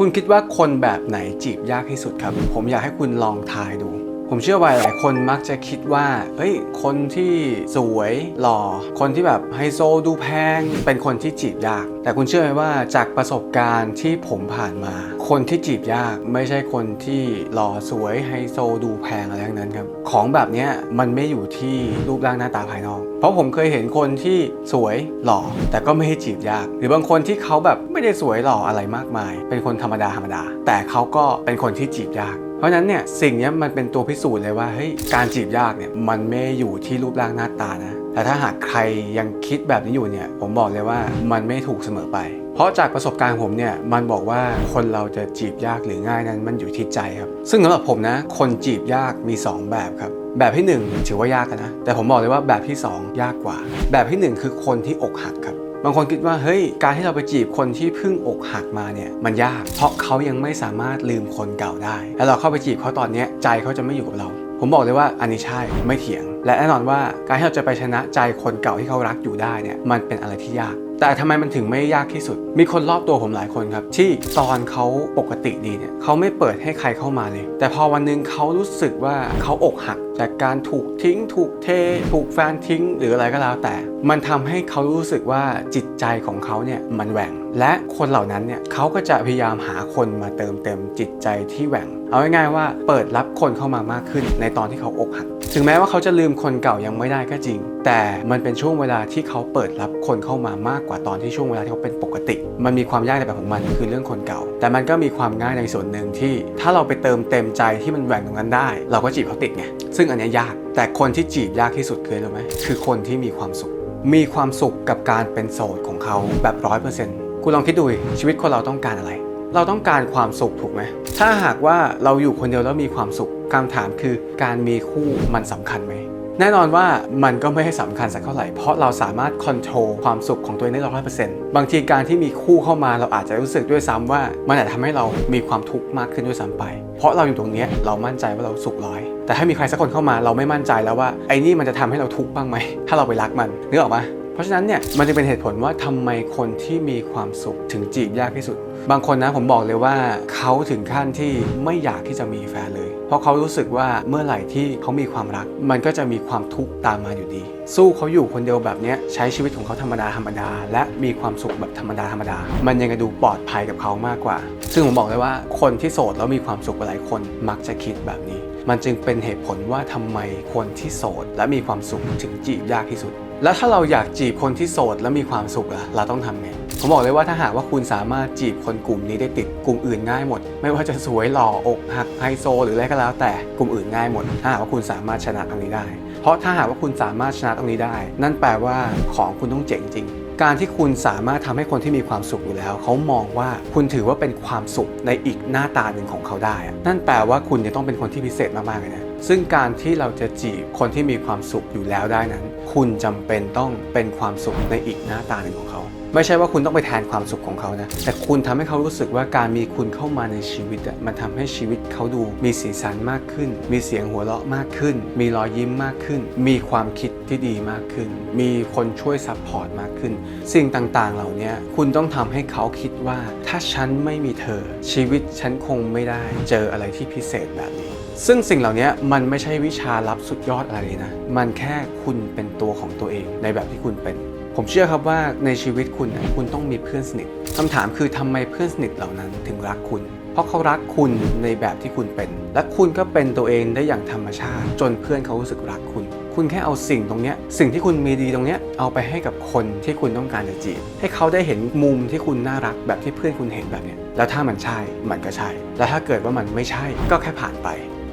คุณคิดว่าคนแบบไหนจีบยากที่สุดครับ ผมอยากให้คุณลองทายดู ผมเชื่อว่าหลายคนมักจะคิดว่า เฮ้ย คนที่สวยหล่อ คนที่แบบไฮโซดูแพง เป็นคนที่จีบยาก แต่คุณเชื่อไหมว่าจากประสบการณ์ที่ผมผ่านมา คนที่จีบยากไม่ใช่คนที่หล่อสวยไฮโซดูแพงอะไรทั้งนั้นครับ ของแบบนี้มันไม่อยู่ที่รูปร่างหน้าตาภายนอก เพราะผมเคยเห็นคนที่สวยหล่อ แต่ก็ไม่ให้จีบยาก หรือบางคนที่เขาแบบไม่ได้สวยหล่ออะไรมากมาย เป็นคนธรรมดาธรรมดา แต่เขาก็เป็นคนที่จีบยาก เพราะฉะนั้นเนี่ยสิ่งนี้มันเป็นตัวพิสูจน์เลยว่าเฮ้ยการจีบยากเนี่ยมันไม่อยู่ที่รูปร่างหน้าตานะแต่ถ้าหากใครยังคิดแบบนี้อยู่เนี่ยผมบอกเลยว่ามันไม่ถูกเสมอไป เพราะจากประสบการณ์ผมเนี่ยมันบอกว่าคนเราจะจีบยากหรือง่ายนั้นมันอยู่ที่ใจครับ ซึ่งสำหรับผมนะ คนจีบยากมี 2 แบบครับแบบที่ 1 ถือว่ายากนะ แต่ผมบอกเลยว่าแบบที่ 2 ยากกว่า แบบที่ 1 คือคนที่อกหักครับ บางคนคิดว่าเฮ้ยการที่เราไปจีบคนที่เพิ่งอกหักมาเนี่ยมันยาก เพราะเขายังไม่สามารถลืมคนเก่าได้ แล้วเราเข้าไปจีบเขาตอนนี้ใจเขาจะไม่อยู่กับเรา ผมบอกเลยว่าอันนี้ใช่ไม่เถียง และแน่นอนว่าการที่เราจะไปชนะใจคนเก่าที่เขารักอยู่ได้เนี่ยมันเป็นอะไรที่ยากแต่ทำไมมันถึงไม่ยากที่สุด มีคนรอบตัวผมหลายคนครับ ที่ตอนเขาปกติดีเนี่ยเขาไม่เปิดให้ใครเข้ามาเลย แต่พอวันหนึงเขารู้สึกว่าเขาอกหัก จากการถูกทิ้ง ถูกเท ถูกแฟนทิ้ง หรืออะไรก็แล้วแต่ มันทำให้เขารู้สึกว่าจิตใจของเขาเนี่ยมันแหว่ง และคนเหล่านั้นเนี่ยเขาก็จะพยายามหาคนมาเติมเต็มจิตใจที่แหว่ง เอาง่ายๆว่าเปิดรับคนเข้ามามากขึ้นในตอนที่เขาอกหัก ถึงแม้ว่าเขาจะลืมคนเก่ายังไม่ได้ก็จริง แต่มันเป็นช่วงเวลาที่เขาเปิดรับคนเข้ามามากกว่าตอนที่ช่วงเวลาที่เขาเป็นปกติ มันมีความยากในแบบของมันคือเรื่องคนเก่า แต่มันก็มีความง่ายในส่วนหนึ่งที่ ถ้าเราไปเติมเต็มใจที่มันแหว่งตรงนั้นได้ เราก็จีบเขาติดไงซึ่งอันเนี้ยยาก แต่คนที่จีบยากที่สุดคืออะไรรู้ไหมคือคนที่มีความสุข มีความสุขกับการเป็นโสดของเขาแบบร้อยเปอร์เซ็นต์คุณลองคิดดูชีวิตคนเราต้องการอะไร เราต้องการความสุขถูกไหมถ้าหากว่าเราอยู่คนเดียวแล้วมีความสุขคำถามคือการมีคู่มันสำคัญไหม แน่นอนว่ามันก็ไม่ให้สำคัญสักเท่าไหร่ เพราะเราสามารถคอนโทรลความสุขของตัวเองได้ร้อยเปอร์เซ็นต์บางทีการที่มีคู่เข้ามาเราอาจจะรู้สึกด้วยซ้ำว่า มันอาจจะทำให้เรามีความทุกข์มากขึ้นด้วยซ้ำไป เพราะเราอยู่ตรงนี้เรามั่นใจว่าเราสุขร้อย แต่ถ้ามีใครสักคนเข้ามาเราไม่มั่นใจแล้วว่าไอ้นี่มันจะทำให้เราทุกข์บ้างไหมถ้าเราไปรักมันนึกออกปะ เพราะฉะนั้นเนี่ยมันจะเป็นเหตุผลว่าทำไมคนที่มีความสุขถึงจีบยากที่สุด บางคนนะผมบอกเลยว่าเขาถึงขั้นที่ไม่อยากที่จะมีแฟนเลย เพราะเขารู้สึกว่าเมื่อไหร่ที่เขามีความรัก มันก็จะมีความทุกข์ตามมาอยู่ดี สู้เขาอยู่คนเดียวแบบนี้ใช้ชีวิตของเขาธรรมดาธรรมดา และมีความสุขแบบธรรมดาธรรมดา มันยังจะดูปลอดภัยกับเขามากกว่า ซึ่งผมบอกเลยว่าคนที่โสดแล้วมีความสุขหลายคนมักจะคิดแบบนี้ มันจึงเป็นเหตุผลว่าทำไมคนที่โสดและมีความสุขถึงจีบยากที่สุด แล้วถ้าเราอยากจีบคนที่โสดและมีความสุขล่ะเราต้องทำไง ผมบอกเลยว่าถ้าหากว่าคุณสามารถจีบคนกลุ่มนี้ได้ติดกลุ่มอื่นง่ายหมด ไม่ว่าจะสวยหล่ออกหักไฮโซ หรืออะไรก็แล้วแต่กลุ่มอื่นง่ายหมด ถ้าหากว่าคุณสามารถชนะตรงนี้ได้ เพราะถ้าหากว่าคุณสามารถชนะตรงนี้ได้ นั่นแปลว่าของคุณต้องเจ๋งจริงการที่คุณสามารถทำให้คนที่มีความสุขอยู่แล้ว เขามองว่าคุณถือว่าเป็นความสุขในอีกหน้าตาหนึ่งของเขาได้อะนั่นแปลว่าคุณจะต้องเป็นคนที่พิเศษมากๆเลยนะ ซึ่งการที่เราจะจีบคนที่มีความสุขอยู่แล้วได้นั้น คุณจำเป็นต้องเป็นความสุขในอีกหน้าตาหนึ่งของเขา ไม่ใช่ว่าคุณต้องไปแทนความสุขของเขานะ แต่คุณทำให้เขารู้สึกว่าการมีคุณเข้ามาในชีวิตมันทำให้ชีวิตเขาดูมีสีสันมากขึ้น มีเสียงหัวเราะมากขึ้น มีรอยยิ้มมากขึ้น มีความคิดที่ดีมากขึ้น มีคนช่วยซัพพอร์ตมากขึ้น สิ่งต่างๆ เหล่านี้คุณต้องทำให้เขาคิดว่า ถ้าฉันไม่มีเธอ ชีวิตฉันคงไม่ได้ เจออะไรที่พิเศษแบบนี้ ซึ่งสิ่งเหล่านี้มันไม่ใช่วิชาลับสุดยอดอะไรเลยนะ มันแค่คุณเป็นตัวของตัวเองในแบบที่คุณเป็น ผมเชื่อครับว่าในชีวิตคุณคุณต้องมีเพื่อนสนิทคำถามคือทำไมเพื่อนสนิทเหล่านั้นถึงรักคุณ เพราะเขารักคุณในแบบที่คุณเป็น และคุณก็เป็นตัวเองได้อย่างธรรมชาติ จนเพื่อนเขารู้สึกรักคุณคุณแค่เอาสิ่งตรงนี้สิ่งที่คุณมีดีตรงนี้เอาไปให้กับคนที่คุณต้องการจะจีบ ให้เขาได้เห็นมุมที่คุณน่ารักแบบที่เพื่อนคุณเห็นแบบนี้แล้วถ้ามันใช่มันก็ใช่ แล้วถ้าเกิดว่ามันไม่ใช่ก็แค่ผ่านไป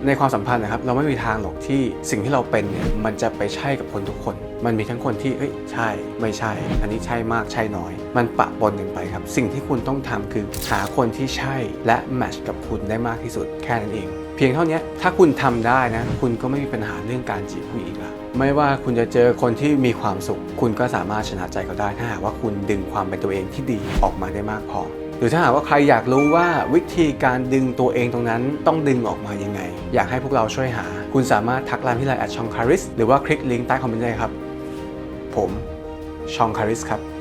ในความสัมพันธ์นะครับเราไม่มีทางหรอกที่สิ่งที่เราเป็นเนี่ยมันจะไปใช่กับคนทุกคน มันมีทั้งคนที่เอ้ยใช่ไม่ใช่ อันนี้ใช่มากใช่น้อย มันปะปนกันไปครับ สิ่งที่คุณต้องทำคือหาคนที่ใช่และแมทช์กับคุณได้มากที่สุดแค่นั้นเอง เพียงเท่านี้ถ้าคุณทำได้นะคุณก็ไม่มีปัญหาเรื่องการจีบผู้หญิงละไม่ว่าคุณจะเจอคนที่มีความสุข คุณก็สามารถชนะใจเขาได้ถ้าหากว่าคุณดึงความเป็นตัวเองที่ดีออกมาได้มากพอ รือถ้าหากว่าใครอยากรู้ว่าวิธีการดึงตัวเองตรงนั้นต้องดึงออกมายังไง อยากให้พวกเราช่วยหา คุณสามารถทักไลน์ที่ไลน์แอดชองคาริสหรือว่าคลิกลิงก์ใต้คอมเมนต์ได้ครับ ผมชองคาริสครับ